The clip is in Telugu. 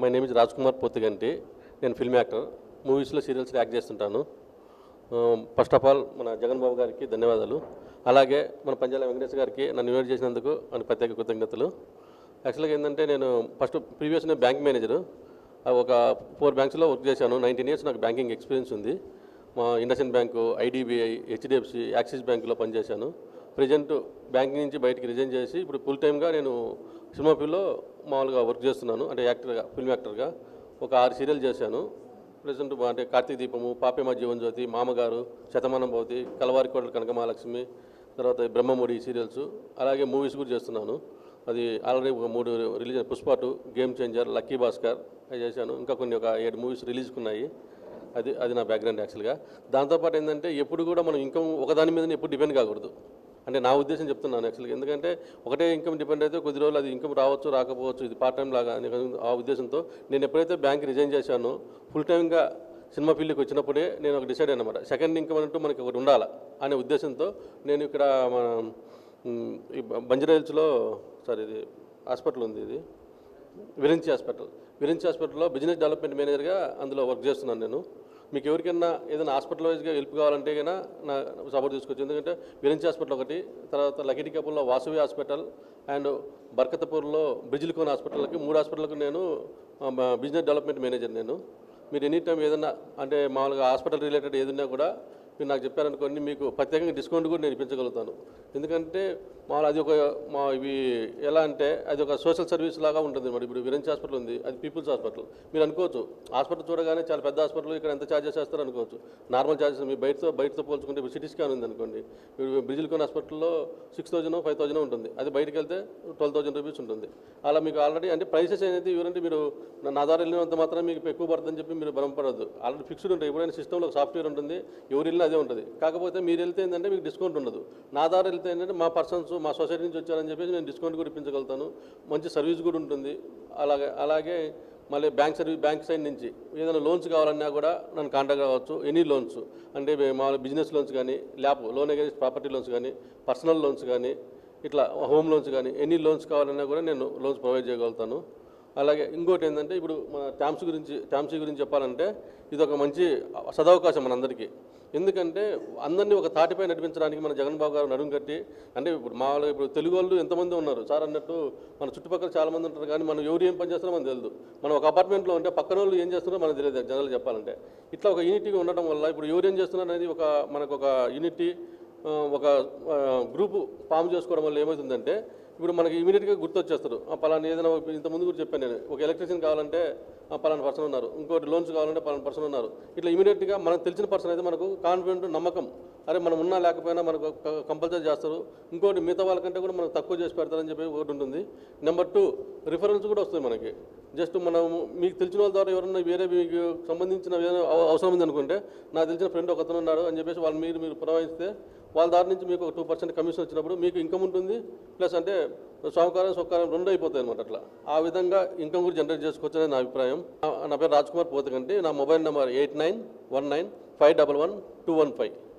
My name is Raj Kumar Pothiganti నేను ఫిల్మ్ యాక్టర్ మూవీస్లో సీరియల్స్లో యాక్ట్ చేస్తుంటాను. ఫస్ట్ ఆఫ్ ఆల్ మన జగన్ బాబు గారికి ధన్యవాదాలు. అలాగే మన పంజాల వెంకటేష్ గారికి నన్ను ఇన్వైట్ చేసినందుకు అని ప్రత్యేక కృతజ్ఞతలు. యాక్చువల్గా ఏంటంటే నేను ఫస్ట్ ప్రీవియస్ నేను బ్యాంక్ మేనేజరు ఒక ఫోర్ బ్యాంక్స్లో వర్క్ చేశాను. నైన్టీన్ ఇయర్స్ నాకు బ్యాంకింగ్ ఎక్స్పీరియన్స్ ఉంది. మా IndusInd bank IDBI HDFC Axis బ్యాంకులో పనిచేశాను. ప్రజెంట్ బ్యాంకింగ్ నుంచి బయటికి రిజైన్ చేసి ఇప్పుడు ఫుల్ టైమ్గా నేను సినిమా ఫీల్డ్లో మామూలుగా వర్క్ చేస్తున్నాను. అంటే యాక్టర్గా ఫిల్మ్ యాక్టర్గా ఒక ఆరు సీరియల్ చేశాను. ప్రజెంట్ అంటే కార్తీక దీపము పాపేమ జీవన్జ్యోతి మామగారు శతమానం భవతి కలవారి కోటల కనకమహాలక్ష్మి తర్వాత బ్రహ్మముడి సీరియల్స్ అలాగే మూవీస్ కూడా చేస్తున్నాను. అది ఆల్రెడీ ఒక మూడు release Pushpa two Game Changer Lucky Bhaskar అవి చేశాను. ఇంకా కొన్ని ఒక ఏడు మూవీస్ రిలీజ్కి ఉన్నాయి అది అది నా బ్యాక్గ్రౌండ్ యాక్చువల్గా దాంతోపాటు ఏంటంటే ఎప్పుడు కూడా మనం ఇన్కమ్ ఒకదాని మీద ఎప్పుడు డిపెండ్ కాకూడదు. అంటే నా ఉద్దేశం చెప్తున్నాను యాక్చువల్గా. ఎందుకంటే ఒకటే ఇన్కమ్ డిపెండ్ అయితే కొద్ది రోజులు అది ఇన్కమ్ రావచ్చు రాకపోవచ్చు ఇది పార్ట్ టైం లాగా ఆ ఉద్దేశంతో నేను ఎప్పుడైతే బ్యాంక్ రిజైన్ చేశానో ఫుల్ టైంగా సినిమా ఫీల్డ్కి వచ్చినప్పుడే నేను ఒక డిసైడ్ అనమాట సెకండ్ ఇన్కమ్ అంటూ మనకి ఒకటి ఉండాలా అనే ఉద్దేశంతో నేను ఇక్కడ మన ఈ బంజరా హిల్స్లో ఇది హాస్పిటల్ ఉంది ఇది. విరించి హాస్పిటల్. విరించి హాస్పిటల్లో బిజినెస్ డెవలప్మెంట్ మేనేజర్గా అందులో వర్క్ చేస్తున్నాను నేను. మీకు ఎవరికైనా ఏదైనా హాస్పిటల్ వైజ్గా హెల్ప్ కావాలంటే కన్నా నా సపోర్ట్ తీసుకోవచ్చు. ఎందుకంటే విరించి హాస్పిటల్ ఒకటి తర్వాత లకిటి వాసవి హాస్పిటల్ అండ్ బర్కతపూర్లో బ్రిజిల్కోన్ హాస్పిటల్కి మూడు హాస్పిటల్కి నేను బిజినెస్ డెవలప్మెంట్ మేనేజర్ నేను. మీరు ఎనీ టైం ఏదైనా అంటే మామూలుగా హాస్పిటల్ రిలేటెడ్ ఏదైనా కూడా మీరు నాకు చెప్పారనుకోండి మీకు ప్రత్యేకంగా డిస్కౌంట్ కూడా నేను ఇప్పించగలుగుతాను. ఎందుకంటే మా అది ఒక మా ఇవి ఎలా అంటే అది ఒక సోషల్ సర్వీస్ లాగా ఉంటుంది మరి. ఇప్పుడు విరెంచ్ హాస్పిటల్ ఉంది అది పీపుల్స్ హాస్పిటల్. మీరు అనుకోవచ్చు హాస్పిటల్ చూడగానే చాలా పెద్ద హాస్పిటల్ ఇక్కడ ఎంత ఛార్జెస్ చేస్తారు అనుకోవచ్చు. నార్మల్ ఛార్జెస్ మీ బయటతో బయటతో పోల్చుకుంటే ఇప్పుడు సిటీ స్కాన్ ఉంది అనుకోండి ఇప్పుడు బ్రిజిల్కోన్ హాస్పిటల్లో సిక్స్ థౌజండ్ ఫైవ్ థౌజండ్ ఉంటుంది. అది బయటకు వెళ్తే ట్వెల్వ్ థౌసండ్ రూపీస్ ఉంటుంది. అలా మీకు ఆల్రెడీ అంటే ప్రైసెస్ అనేది ఎవరంటే మీరు నా- నా ద్వారా వెళ్ళినంత మాత్రం మీకు ఎక్కువ పడుతుందని చెప్పి మీరు భ్రమపడద్దు ఆల్రెడీ ఫిక్స్డ్ ఉంటాయి. ఎప్పుడైనా సిస్టంలో సాఫ్ట్వేర్ ఉంటుంది ఎవరు వెళ్ళినా అదే ఉంటుంది. కాకపోతే మీరు వెళ్తే ఏంటంటే మీకు డిస్కౌంట్ ఉండదు. నా ద్వారా వెళ్తే ఏంటంటే మా పర్సన్స్ మా సొసైటీ నుంచి వచ్చారని చెప్పేసి నేను డిస్కౌంట్ కూడా ఇప్పించగలుగుతాను. మంచి సర్వీస్ కూడా ఉంటుంది. అలాగే అలాగే మళ్ళీ బ్యాంక్ సర్వీస్ బ్యాంక్ సైడ్ నుంచి ఏదైనా లోన్స్ కావాలన్నా కూడా నన్ను కాంటాక్ట్ అవ్వచ్చు ఎనీ లోన్స్ అంటే మా బిజినెస్ లోన్స్ కానీ LAP loan against property loans కానీ పర్సనల్ లోన్స్ కానీ ఇట్లా హోమ్ లోన్స్ కానీ ఎనీ లోన్స్ కావాలన్నా కూడా నేను లోన్స్ ప్రొవైడ్ చేయగలుగుతాను. అలాగే ఇంకోటి ఏంటంటే ఇప్పుడు మన ట్యామ్స్ గురించి ట్యామ్సీ గురించి చెప్పాలంటే ఇది ఒక మంచి సదవకాశం మనందరికీ. ఎందుకంటే అందరినీ ఒక తాటిపై నడిపించడానికి మన జగన్ బాబు గారు నడుము కట్టి అంటే ఇప్పుడు మా వాళ్ళు ఇప్పుడు తెలుగు వాళ్ళు ఎంతమంది ఉన్నారు? సార్ అన్నట్టు మన చుట్టుపక్కల చాలామంది ఉంటారు కానీ మనం ఎవరు ఏం పని చేస్తారో మనకు తెలియదు మనం ఒక అపార్ట్మెంట్లో ఉంటే పక్కన వాళ్ళు ఏం చేస్తున్నారో మనకు తెలియదు జనరల్ చెప్పాలంటే. ఇట్లా ఒక యూనిటీగా ఉండటం వల్ల ఇప్పుడు ఎవరు ఏం చేస్తున్నారు అనేది ఒక మనకు ఒక యూనిటీ ఒక గ్రూపు ఫామ్ చేసుకోవడం వల్ల ఏమవుతుందంటే ఇప్పుడు మనకి ఇమీడియట్గా గుర్తొచ్చేస్తారు. పలానా ఏదైనా ఇంతకుముందు కూడా చెప్పాను నేను. ఒక ఎలక్ట్రీషియన్ కావాలంటే పలానా పర్సన్ ఉన్నారు. ఇంకోటి లోన్స్ కావాలంటే పలానా పర్సన్ ఉన్నారు. ఇట్లా ఇమీడియట్గా మనకు తెలిసిన పర్సన్ అయితే మనకు కాన్ఫిడెంట్ నమ్మకం అరే మనం ఉన్నా లేకపోయినా మనకు కంపల్సరీ చేస్తారు. ఇంకోటి మిగతా వాళ్ళకంటే కూడా మనకు తక్కువ చేసి పెడతారని చెప్పి ఒకటి ఉంటుంది. నెంబర్ టూ రిఫరెన్స్ కూడా వస్తుంది మనకి. జస్ట్ మనం మీకు తెలిసిన వాళ్ళ ద్వారా ఎవరన్నా వేరే మీకు సంబంధించిన ఏదైనా అవసరం ఉంది అనుకుంటే నాకు తెలిసిన ఫ్రెండ్ ఒకతను ఉన్నాడు అని చెప్పేసి వాళ్ళు మీరు మీరు పురమాయిస్తే వాళ్ళ దారి నుంచి మీకు ఒక టూ పర్సెంట్ కమిషన్ వచ్చినప్పుడు మీకు ఇన్కమ్ ఉంటుంది. ప్లస్ అంటే సౌకారం సౌకారం రెండు అయిపోతాయి అనమాట అట్లా. ఆ విధంగా ఇన్కమ్ కూడా జనరేట్ చేసుకోవచ్చు నా అభిప్రాయం. నా- నా పేరు రాజ్ కుమార్ పోతకంటే. నా mobile number eight nine one nine five double one two one five.